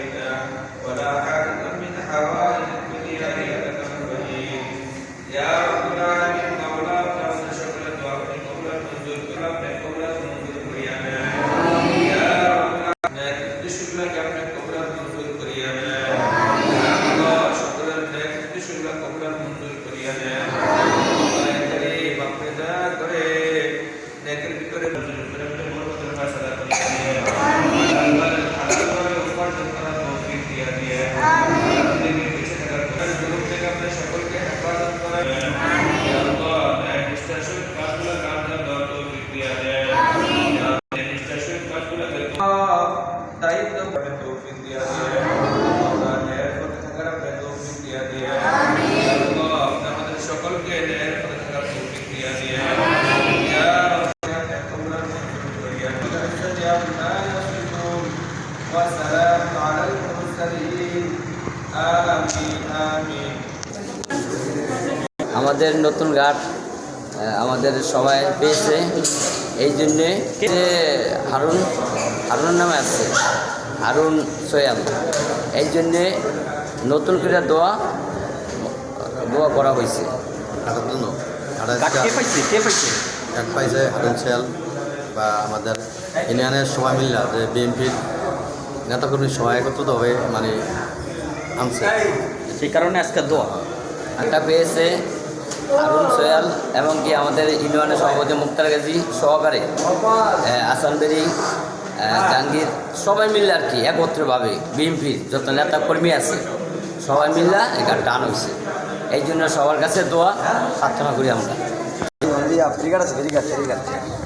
قضيت ولا দায়িত্ব করে তৌফিক দিয়া দিয়ে আল্লাহ ন্যায়ের পথে থাকার আপনি তৌফিক দিয়া দিয়ে আমিন আল্লাহ আপনি আমাদের সকলকে ন্যায়ের পথে থাকার তৌফিক দিয়া দিয়ে ইয়া وسلام على المرسلين آمين آمين আমাদের নতুন ঘাট আহ, আমাদের সবাই পেয়েছে এই জন্যে যে হারুন হারুনের নামে আছে হারুন সোয়াল এই জন্যে নতুন করে দোয়া দোয়া করা হয়েছে কে পাইছে? কে পাইছে? হারুন শেল বা আমাদের ইউনিয়নের সবাই মিল্লা যে বিএনপির নেতাকর্মীর সবাই একত্রিত হয়ে মানে আনছে। সেই কারণে আজকে দোয়া। একটা পেয়েছে হারুন সোয়াল এবং কি আমাদের ইউনিয়নের সভাপতি মুক্তার গাজী সহকারে আহ, আসান বেরি আহ, জাহাঙ্গীর, সবাই মিললে আর কি একত্রভাবে বিএনপির যত নেতা কর্মী আছে, সবাই মিললে গানটা আনা হয়েছে। এই জন্য সবার কাছে দোয়া, প্রার্থনা করি আমরা। আছে ঠিক আছে ঠিক আছে।